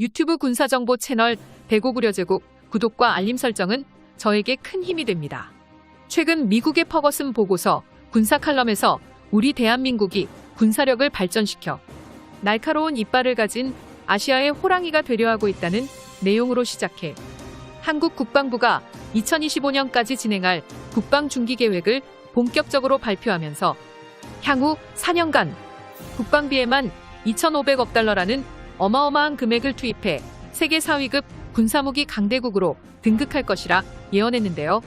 유튜브 군사정보 채널 대고구려 제국 구독과 알림 설정은 저에게 큰 힘이 됩니다. 최근 미국의 퍼거슨 보고서 군사 칼럼에서 우리 대한민국이 군사력을 발전시켜 날카로운 이빨을 가진 아시아의 호랑이가 되려 하고 있다는 내용으로 시작해 한국 국방부가 2025년까지 진행할 국방 중기 계획을 본격적으로 발표하면서 향후 4년간 국방비에만 2,500억 달러라는 어마어마한 금액을 투입해 세계 4위급 군사무기 강대국으로 등극할 것이라 예언했는데요.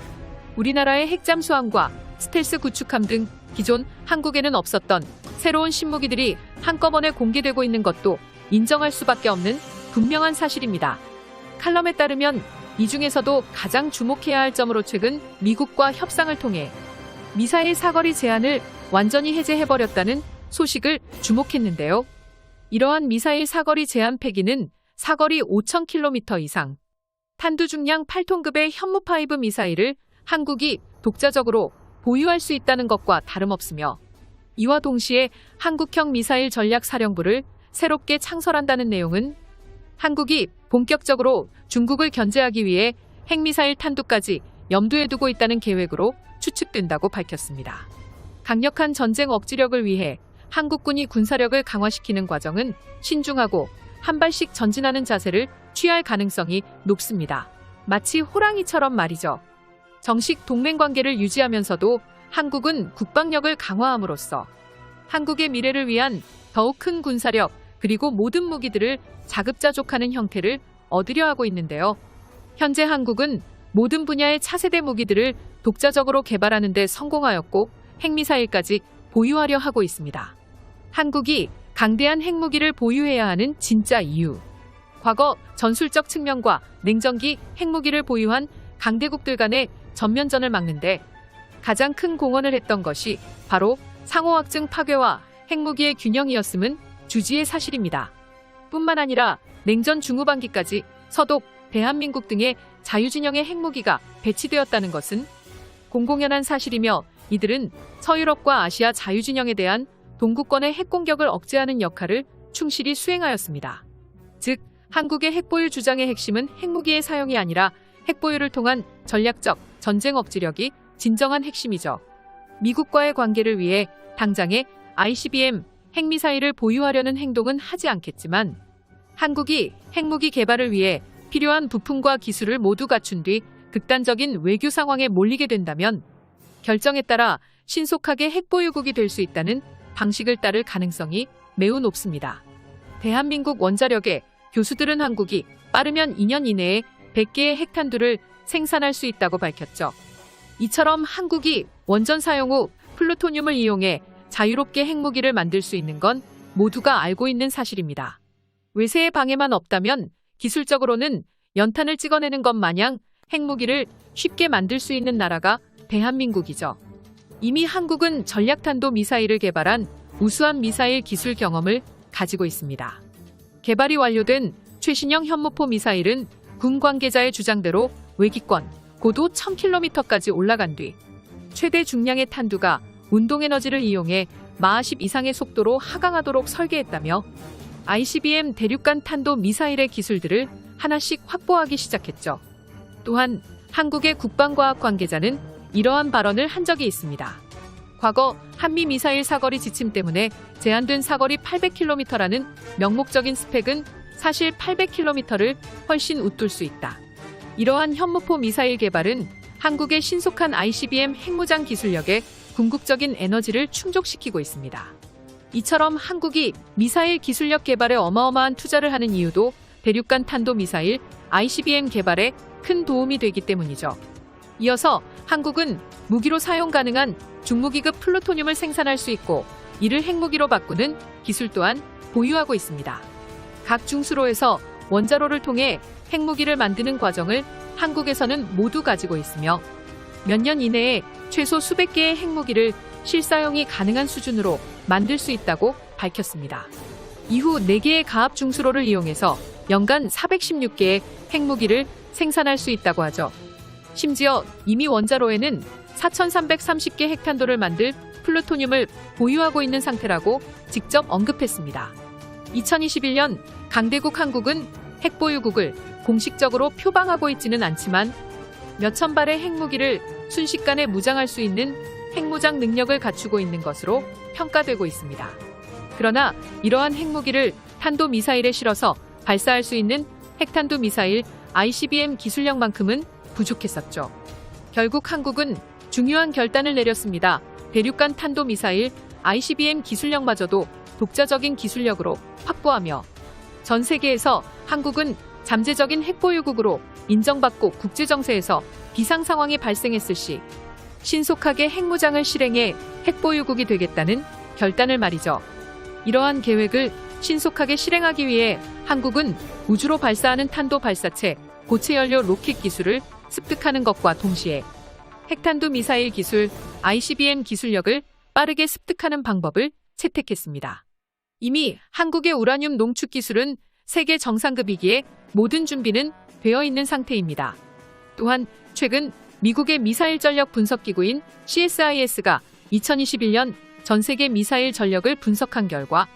우리나라의 핵잠 수함과 스텔스 구축함 등 기존 한국에는 없었던 새로운 신무기들이 한꺼번에 공개되고 있는 것도 인정할 수밖에 없는 분명한 사실입니다. 칼럼에 따르면 이 중에서도 가장 주목해야 할 점으로 최근 미국과 협상을 통해 미사일 사거리 제한을 완전히 해제해버렸다는 소식을 주목했는데요. 이러한 미사일 사거리 제한 폐기는 사거리 5,000km 이상, 탄두 중량 8톤급의 현무5 미사일을 한국이 독자적으로 보유할 수 있다는 것과 다름없으며 이와 동시에 한국형 미사일 전략 사령부를 새롭게 창설한다는 내용은 한국이 본격적으로 중국을 견제하기 위해 핵미사일 탄두까지 염두에 두고 있다는 계획으로 추측된다고 밝혔습니다. 강력한 전쟁 억지력을 위해 한국군이 군사력을 강화시키는 과정은 신중하고 한 발씩 전진하는 자세를 취할 가능성이 높습니다. 마치 호랑이처럼 말이죠. 정식 동맹 관계를 유지하면서도 한국은 국방력을 강화함으로써 한국의 미래를 위한 더욱 큰 군사력 그리고 모든 무기들을 자급자족하는 형태를 얻으려 하고 있는데요. 현재 한국은 모든 분야의 차세대 무기들을 독자적으로 개발하는 데 성공하였고 핵미사일까지 보유하려 하고 있습니다. 한국이 강대한 핵무기를 보유해야 하는 진짜 이유. 과거 전술적 측면과 냉전기 핵무기를 보유한 강대국들 간의 전면전을 막는데 가장 큰 공헌을 했던 것이 바로 상호확증 파괴와 핵무기의 균형이었음은 주지의 사실입니다. 뿐만 아니라 냉전 중후반기까지 서독, 대한민국 등의 자유진영의 핵무기가 배치되었다는 것은 공공연한 사실이며 이들은 서유럽과 아시아 자유진영에 대한 동구권의 핵공격을 억제하는 역할을 충실히 수행하였습니다. 즉, 한국의 핵보유 주장의 핵심은 핵무기의 사용이 아니라 핵보유를 통한 전략적 전쟁 억지력이 진정한 핵심이죠. 미국과의 관계를 위해 당장의 ICBM 핵미사일을 보유하려는 행동은 하지 않겠지만 한국이 핵무기 개발을 위해 필요한 부품과 기술을 모두 갖춘 뒤 극단적인 외교 상황에 몰리게 된다면 결정에 따라 신속하게 핵보유국이 될 수 있다는 방식을 따를 가능성이 매우 높습니다. 대한민국 원자력의 교수들은 한국이 빠르면 2년 이내에 100개의 핵탄두를 생산할 수 있다고 밝혔죠. 이처럼 한국이 원전 사용 후 플루토늄을 이용해 자유롭게 핵무기를 만들 수 있는 건 모두가 알고 있는 사실입니다. 외세의 방해만 없다면 기술적으로는 연탄을 찍어내는 것 마냥 핵무기를 쉽게 만들 수 있는 나라가 대한민국이죠. 이미 한국은 전략탄도 미사일을 개발한 우수한 미사일 기술 경험을 가지고 있습니다. 개발이 완료된 최신형 현무포 미사일은 군 관계자의 주장대로 외기권 고도 1000km까지 올라간 뒤 최대 중량의 탄두가 운동 에너지를 이용해 마하 10 이상의 속도로 하강하도록 설계했다며 ICBM 대륙간 탄도 미사일의 기술들을 하나씩 확보하기 시작했죠. 또한 한국의 국방과학 관계자는 이러한 발언을 한 적이 있습니다. 과거 한미 미사일 사거리 지침 때문에 제한된 사거리 800km라는 명목적인 스펙은 사실 800km를 훨씬 웃돌 수 있다. 이러한 현무포 미사일 개발은 한국의 신속한 ICBM 핵무장 기술력에 궁극적인 에너지를 충족시키고 있습니다. 이처럼 한국이 미사일 기술력 개발에 어마어마한 투자를 하는 이유도 대륙간 탄도 미사일 ICBM 개발에 큰 도움이 되기 때문이죠. 이어서 한국은 무기로 사용 가능한 중무기급 플루토늄을 생산할 수 있고 이를 핵무기로 바꾸는 기술 또한 보유하고 있습니다. 각 중수로에서 원자로를 통해 핵무기를 만드는 과정을 한국에서는 모두 가지고 있으며 몇 년 이내에 최소 수백 개의 핵무기를 실사용이 가능한 수준으로 만들 수 있다고 밝혔습니다. 이후 4개의 가압 중수로를 이용해서 연간 416개의 핵무기를 생산할 수 있다고 하죠. 심지어 이미 원자로에는 4,330개 핵탄도를 만들 플루토늄을 보유하고 있는 상태라고 직접 언급했습니다. 2021년 강대국 한국은 핵보유국을 공식적으로 표방하고 있지는 않지만 몇천 발의 핵무기를 순식간에 무장할 수 있는 핵무장 능력을 갖추고 있는 것으로 평가되고 있습니다. 그러나 이러한 핵무기를 탄도 미사일에 실어서 발사할 수 있는 핵탄두 미사일 ICBM 기술력만큼은 부족했었죠. 결국 한국은 중요한 결단을 내렸습니다. 대륙간 탄도 미사일 ICBM 기술력마저도 독자적인 기술력으로 확보하며 전 세계에서 한국은 잠재적인 핵보유국으로 인정받고 국제정세에서 비상 상황이 발생했을 시 신속하게 핵무장을 실행해 핵보유국이 되겠다는 결단을 말이죠. 이러한 계획을 신속하게 실행하기 위해 한국은 우주로 발사하는 탄도 발사체 고체 연료 로켓 기술을 습득하는 것과 동시에 핵탄두 미사일 기술 ICBM 기술력을 빠르게 습득하는 방법을 채택했습니다. 이미 한국의 우라늄 농축 기술은 세계 정상급이기에 모든 준비는 되어 있는 상태입니다. 또한 최근 미국의 미사일 전력 분석 기구인 CSIS가 2021년 전 세계 미사일 전력을 분석한 결과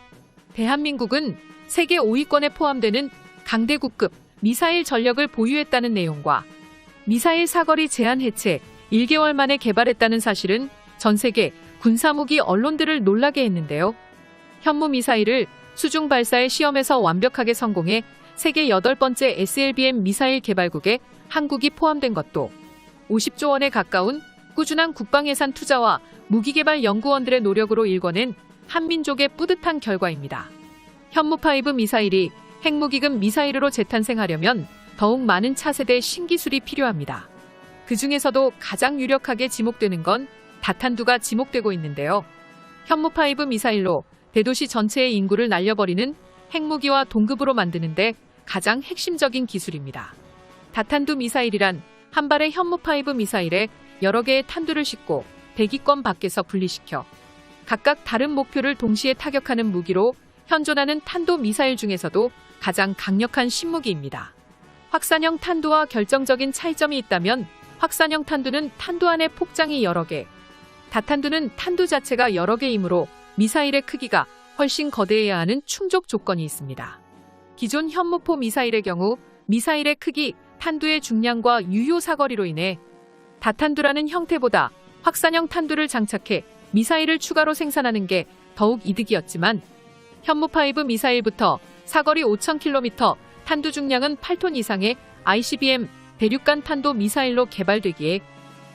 대한민국은 세계 5위권에 포함되는 강대국급 미사일 전력을 보유했다는 내용과 미사일 사거리 제한 해체 1개월 만에 개발했다는 사실은 전 세계 군사무기 언론들을 놀라게 했는데요. 현무 미사일을 수중 발사의 시험에서 완벽하게 성공해 세계 8번째 SLBM 미사일 개발국에 한국이 포함된 것도 50조 원에 가까운 꾸준한 국방 예산 투자와 무기개발 연구원들의 노력으로 일궈낸 한민족의 뿌듯한 결과입니다. 현무5 미사일이 핵무기급 미사일으로 재탄생하려면 더욱 많은 차세대 신기술이 필요합니다. 그 중에서도 가장 유력하게 지목되는 건 다탄두가 지목되고 있는데요. 현무5 미사일로 대도시 전체의 인구를 날려버리는 핵무기와 동급으로 만드는데 가장 핵심적인 기술입니다. 다탄두 미사일이란 한 발의 현무5 미사일에 여러 개의 탄두를 싣고 대기권 밖에서 분리시켜 각각 다른 목표를 동시에 타격하는 무기로 현존하는 탄도 미사일 중에서도 가장 강력한 신무기입니다. 확산형 탄두와 결정적인 차이점이 있다면 확산형 탄두는 탄두 안에 폭장이 여러 개, 다탄두는 탄두 자체가 여러 개이므로 미사일의 크기가 훨씬 거대해야 하는 충족 조건이 있습니다. 기존 현무포 미사일의 경우 미사일의 크기, 탄두의 중량과 유효 사거리로 인해 다탄두라는 형태보다 확산형 탄두를 장착해 미사일을 추가로 생산하는 게 더욱 이득이었지만 현무5 미사일부터 사거리 5,000km, 탄두 중량은 8톤 이상의 ICBM 대륙간 탄도 미사일로 개발되기에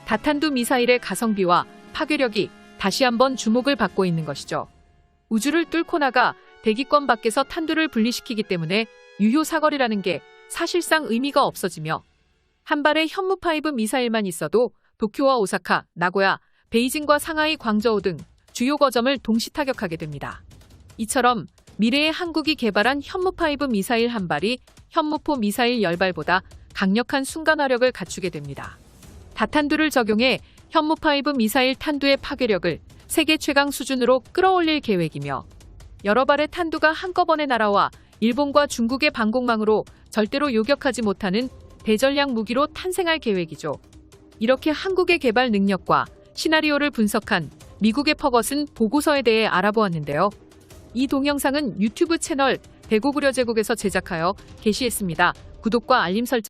다탄두 미사일의 가성비와 파괴력이 다시 한번 주목을 받고 있는 것이죠. 우주를 뚫고 나가 대기권 밖에서 탄두를 분리시키기 때문에 유효 사거리라는 게 사실상 의미가 없어지며 한 발의 현무5 미사일만 있어도 도쿄와 오사카, 나고야, 베이징과 상하이, 광저우 등 주요 거점을 동시 타격하게 됩니다. 이처럼 미래의 한국이 개발한 현무5 미사일 한 발이 현무포 미사일 10발보다 강력한 순간화력을 갖추게 됩니다. 다탄두를 적용해 현무5 미사일 탄두의 파괴력을 세계 최강 수준으로 끌어올릴 계획이며 여러 발의 탄두가 한꺼번에 날아와 일본과 중국의 방공망으로 절대로 요격하지 못하는 대전략 무기로 탄생할 계획이죠. 이렇게 한국의 개발 능력과 시나리오를 분석한 미국의 퍼것은 보고서에 대해 알아보았는데요. 이 동영상은 유튜브 채널 대고구려 제국에서 제작하여 게시했습니다. 구독과 알림 설정